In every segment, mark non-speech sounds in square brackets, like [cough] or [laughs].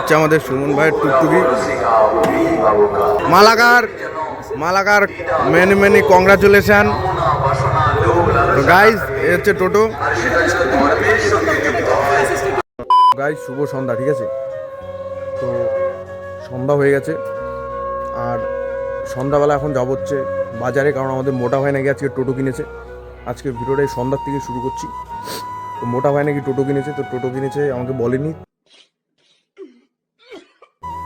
হচ্ছে আমাদের সুমন ভাইয়ের টুকটুকি। Malakar Malakar many many congratulation guys এ হচ্ছে টোটো। গাইজ শুভ সন্ধ্যা, ঠিক আছে? তো সন্ধ্যা হয়ে গেছে। আর সন্ধ্যাবেলা এখন যাব হচ্ছে বাজারে, কারণ আমাদের মোটা ভাই নাকি আজকে টোটো কিনেছে। আজকে ভিডিওটা সন্ধ্যার থেকে শুরু করছি। তো মোটা ভাই নাকি টোটো কিনেছে, তো টোটো কিনেছে আমাকে বলেনি।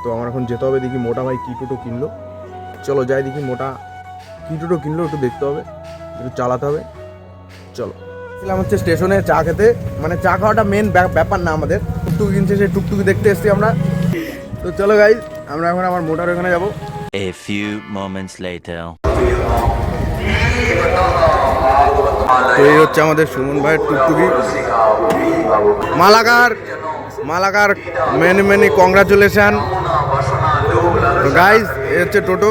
তো আমার এখন যেতে হবে দেখি মোটা ভাই কী টোটো কিনলো। চলো যাই দেখি মোটা কী টোটো কিনলো একটু দেখতে হবে একটু চালাতে হবে। চলো। ছিলাম হচ্ছে স্টেশনে চা খেতে। মানে চা খাওয়াটা মেন ব্যাপার না আমাদের। টুকটুকি কিনছে সেই টুকটুকি দেখতে এসছি আমরা। তো চলো গাই আমরা এখন আমার মোটার ওখানে যাব। A few moments later. তো এই হচ্ছে আমাদের সুমন ভাইয়ের টুকটুকি। Malakar! Malakar many many congratulation তো গাইজ হচ্ছে টোটো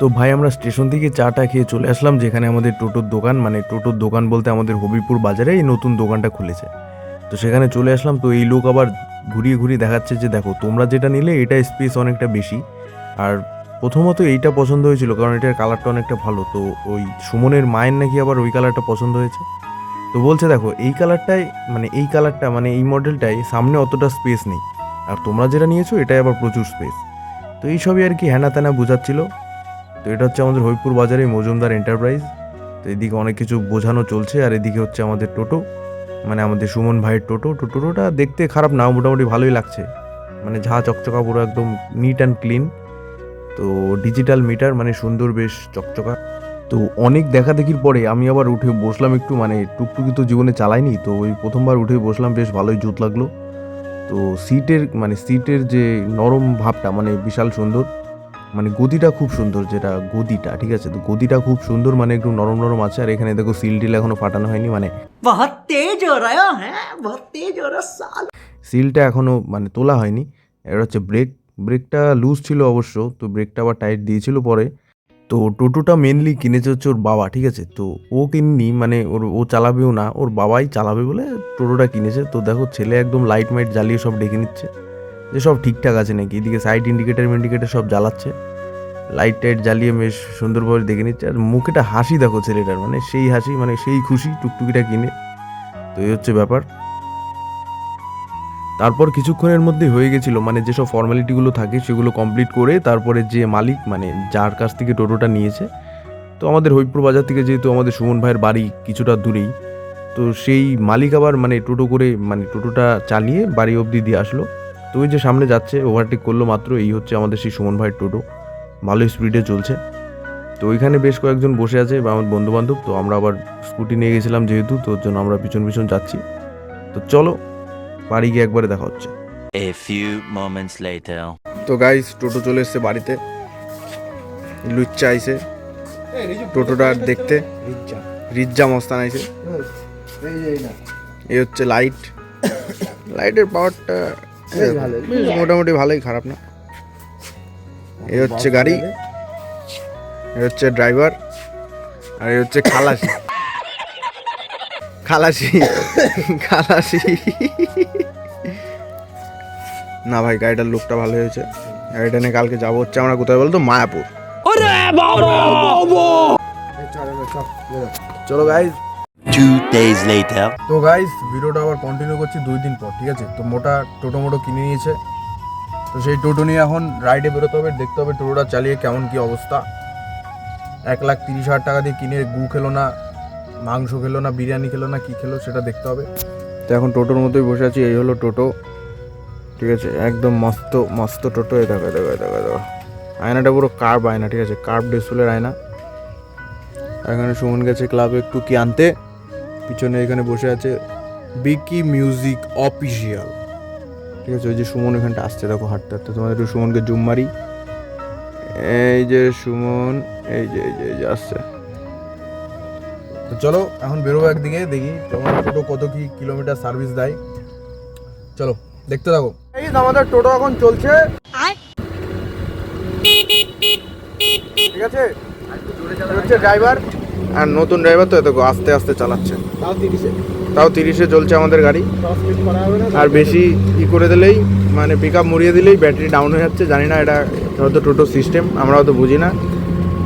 তো ভাই, আমরা স্টেশন থেকে চাটা খেয়ে চলে আসলাম, যেখানে আমাদের টোটোর দোকান মানে টোটোর দোকান বলতে আমাদের হবিপুর বাজারে এই নতুন দোকানটা খুলেছে। তো সেখানে চলে আসলাম, তো এই লোক আবার ঘুরিয়ে ঘুরিয়ে দেখাচ্ছে যে, দেখো, তোমরা যেটা নিলে, এটা স্পেস অনেকটা বেশি। আর প্রথমত এইটা পছন্দ হয়েছিল, কারণ এটার কালারটা অনেকটা ভালো। তো ওই সুমনের মায়ের নাকি আবার ওই কালারটা পছন্দ হয়েছে? তো বলছে, দেখো, এই কালারটাই মানে এই কালারটা মানে এই মডেলটাই সামনে অতটা স্পেস নেই। আর তোমরা যেটা নিয়েছো, এটাই আবার প্রচুর স্পেস তো এই সবই আর কি হ্যানা ত্যানা বোঝাচ্ছিল। তো এটা হচ্ছে আমাদের হরিপুর বাজারে মজুমদার এন্টারপ্রাইজ তো এদিকে অনেক কিছু বোঝানো চলছে, আর এদিকে হচ্ছে আমাদের টোটো মানে আমাদের সুমন ভাইয়ের টোটো। তো টোটোটা দেখতে খারাপ না, মোটামুটি ভালোই লাগছে। মানে ঝা চকচকা, পুরো একদম নিট অ্যান্ড ক্লিন তো ডিজিটাল মিটার মানে সুন্দর, বেশ চকচকা। তো অনেক দেখা দেখির পরে আমি আবার উঠে বসলাম একটু মানে টুকটুকি তো জীবনে চালাইনি তো ওই প্রথমবার উঠে বসলাম বেশ ভালোই জুত লাগল। তো সিটের মানে সিটের যে নরম ভাবটা মানে বিশাল সুন্দর মানে গদিটা খুব সুন্দর যেটা গদিটা ঠিক আছে? তো গদিটা খুব সুন্দর মানে একটু নরম নরম আছে আর এখানে দেখো সিল টিল এখনও ফাটানো হয়নি মানে সিলটা এখনও মানে তোলা হয়নি এটা হচ্ছে ব্রেক ব্রেকটা লুজ ছিল অবশ্য তো ব্রেকটা আবার টাইট দিয়েছিল পরে। তো টোটোটা মেনলি কিনেছে হচ্ছে ওর বাবা, ঠিক আছে? তো ও কিননি মানে ওর, ও চালাবেও না, ওর বাবাই চালাবে বলে টোটোটা কিনেছে। তো দেখো, ছেলে একদম লাইট মাইট জ্বালিয়ে সব ডেকে নিচ্ছে, যে সব ঠিকঠাক আছে নাকি? এদিকে সাইড ইন্ডিকেটার ইন্ডিকেটার সব জ্বালাচ্ছে। লাইট টাইট জ্বালিয়ে বেশ সুন্দরভাবে দেখে নিচ্ছে। আর মুখেটা হাসি দেখো ছেলেটার মানে সেই হাসি মানে সেই খুশি টুকটুকিটা কিনে। তো এই হচ্ছে ব্যাপার। তারপর কিছুক্ষণের মধ্যে হয়ে গেছিল মানে যেসব ফর্মালিটিগুলো থাকে সেগুলো কমপ্লিট করে তারপরে যে মালিক মানে যার কাছ থেকে টোটোটা নিয়েছে, তো আমাদের হরিপুর বাজার থেকে যেহেতু আমাদের সুমন ভাইয়ের বাড়ি কিছুটা দূরেই, তো সেই মালিক আবার মানে টোটো করে মানে টোটোটা চালিয়ে বাড়ি অবধি দিয়ে আসলো। তো ওই যে সামনে যাচ্ছে ওভারটেক করল মাত্র, এই হচ্ছে আমাদের সেই সুমন ভাইয়ের টোটো, ভালো স্পিডে চলছে। তো ওইখানে বেশ কয়েকজন বসে আছে, বা আমার বন্ধু বান্ধব তো আমরা আবার স্কুটি নিয়ে গেছিলাম যেহেতু, তো ওর জন্য আমরা পিছন পিছন যাচ্ছি। তো চলো বাড়ি গিয়ে একবারে দেখা হচ্ছে। A few moments later. তো গাইস টোটো চলে এসেছে বাড়িতে। লুচ্চা আইছে। টোটোটা দেখতে। রিজ্জা মস্তান আইছে এই হচ্ছে লাইট লাইটের পাওয়ারটা মোটামুটি ভালোই খারাপ না। এই হচ্ছে গাড়ি। এই হচ্ছে ড্রাইভার আর এই হচ্ছে খালাসি। খালাসি। খালাসি। না ভাই গাড়িটার লুকটা ভালো হয়েছে। গাড়িটা নিয়ে কালকে যাব হচ্ছে আমরা কোথায় বলতো? মায়াপুর। চলো গাইজ Two days later. তো গাইজ ভিডিওটা আবার কন্টিনিউ করছি দুই দিন পর ঠিক আছে? তো মোটা টোটো মোটো কিনে নিয়েছে। তো সেই টোটো নিয়ে এখন রাইডে বেরোতে হবে দেখতে হবে টোটোটা চালিয়ে কেমন কি অবস্থা। এক লাখ তিরিশ হাজার টাকা দিয়ে কিনে গু খেলো না। মাংস খেলো না, বিরিয়ানি খেলো না, কি খেলো সেটা দেখতে হবে। তো এখন টোটোর মতোই বসে আছি, এই হলো টোটো। ঠিক আছে, একদম মস্ত মস্ত টোটো, এই দেখো দেখো দেখো দেখো। আয়নাটা পুরো কার্ভ আয়না, ঠিক আছে কার্ভ ডিসপ্লের আয়না। এখানে সুমন গেছে ক্লাবে একটু কি আনতে। পিছনে এখানে বসে আছে বিকি মিউজিক অফিসিয়াল ঠিক আছে, ওই যে সুমন এখানটা আসছে, দেখো, হাঁটতে হাঁটতে। তোমাদের একটু সুমনকে জুম মারি। এই যে সুমন এই যে এই যে, আসছে। তো চলো এখন বেরোবো একদিকে দেখি তোমার টোটো কত কি কিলোমিটার সার্ভিস দেয়। চলো দেখতে থাকো। এই আমাদের টোটো এখন চলছে। ঠিক আছে? হচ্ছে ড্রাইভার আর নতুন ড্রাইভার তো দেখো আস্তে আস্তে চালাচ্ছে। তাও তিরিশে। তাও তিরিশে চলছে আমাদের গাড়ি। আর বেশি ই করে দিলেই মানে পিক আপ মরিয়ে দিলেই ব্যাটারি ডাউন হয়ে যাচ্ছে। জানি না এটা হয়তো টোটো সিস্টেম আমরা হয়তো বুঝি না।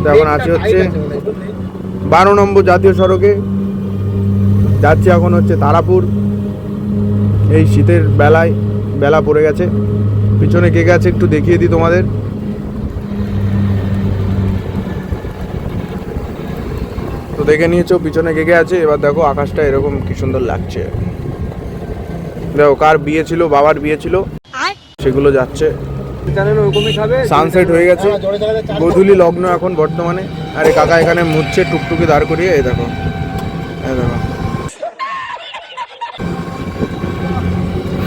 তো এখন আছে হচ্ছে বারো নম্বর জাতীয় সড়কে যাচ্ছি এখন হচ্ছে তারাপুর। এই শীতের বেলায় বেলা পড়ে গেছে। পিছনে কে গেছে একটু দেখিয়ে দিই তোমাদের। তো দেখে নিয়েছো পিছনে কে কে আছে। এবার দেখো আকাশটা এরকম কি সুন্দর লাগছে। দেখো কার বিয়ে ছিল বাবার বিয়ে ছিল সেগুলো যাচ্ছে। সানসেট হয়ে গেছে। গধুলি লগ্ন এখন বর্তমানে। আরে কাকা এখানে মুচ্ছে টুকটুকি দাঁড় করিয়ে এই দেখো। এই দেখো।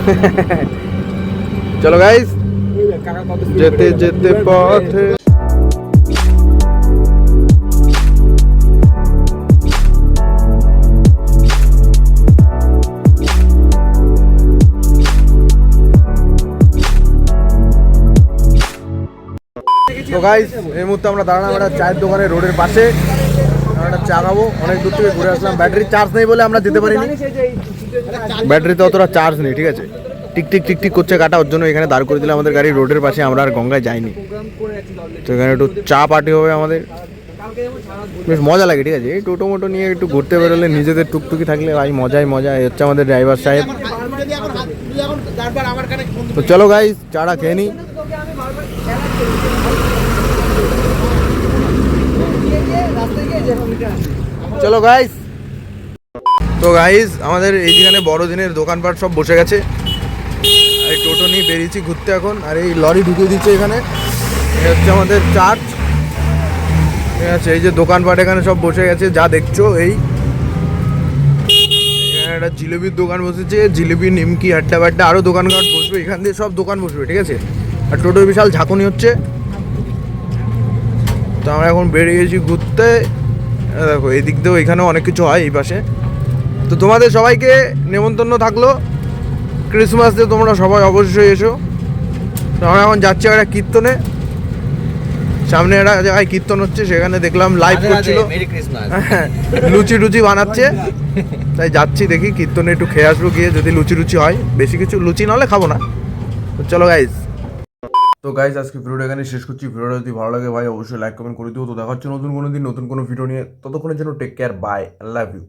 [laughs] চলো গাইস যেতে যেতে পথে। তো গাইস এই মুহূর্তে আমরা দাঁড়ালাম একটা চায়ের দোকানে রোডের পাশে। একটা চা খাব। অনেক দূর থেকে ঘুরে আসলাম। ব্যাটারি চার্জ নেই বলে আমরা দিতে পারিনি। ব্যাটারিতে অতটা চার্জ নেই, ঠিক আছে? টিক টিক টিক টিক করছে কাটা। ওর জন্য এখানে দাঁড় করে দিলে আমাদের গাড়ি। রোডের পাশে আমরা আর গঙ্গায় যাইনি। তো এখানে একটু চা পার্টি হবে আমাদের। বেশ মজা লাগে, ঠিক আছে? এই টোটো মোটো নিয়ে একটু ঘুরতে বেরোলে নিজেদের টুকটুকি থাকলে ভাই মজাই মজা। হচ্ছে আমাদের ড্রাইভার সাহেব। তো চলো গাইস চাটা খেয়ে নিই চলো গাইস তো গাইস আমাদের এইখানে বড়দিনের দোকানপাট সব বসে গেছে। আর টোটো নিয়ে বেরিয়েছি ঘুরতে এখন, আর এই লরি ঢুকিয়ে দিচ্ছে এখানে। এই হচ্ছে আমাদের চার্চ ঠিক আছে, এই যে দোকানপাট এখানে সব বসে গেছে, যা দেখছ এই। একটা জিলেবির দোকান বসেছে জিলেবি নিমকি আড্ডা বাড্ডা আরও দোকানঘাট বসবে, এখান দিয়ে সব দোকান বসবে, ঠিক আছে? আর টোটোর বিশাল ঝাঁকুনি হচ্ছে। তো আমরা এখন বেরিয়ে গেছি ঘুরতে। দেখো এই দিক দিয়েও এখানেও অনেক কিছু হয় এই পাশে। তো তোমাদের সবাইকে নেমন্তন্ন থাকল। ক্রিসমাস ক্রিসমাসে তোমরা সবাই অবশ্যই এসো। তো আমরা এখন যাচ্ছি একটা কীর্তনে। সামনে একটা জায়গায় কীর্তন হচ্ছে সেখানে দেখলাম লাইভ করছিল। [laughs] লুচি টুচি বানাচ্ছে। তাই যাচ্ছি দেখি কীর্তনে একটু খেয়ে আসব গিয়ে যদি লুচি লুচি হয়। বেশি কিছু লুচি নাহলে খাব না। তো চলো গাইজ তো গাইজ আজকে ভিডিওটা এখানে শেষ করছি। ভিডিওটা যদি ভালো লাগে ভাই, অবশ্যই লাইক কমেন্ট করে দিও। তো দেখা হচ্ছে নতুন কোনো দিন, নতুন কোনো ভিডিও নিয়ে। ততক্ষণের জন্য take care bye I love you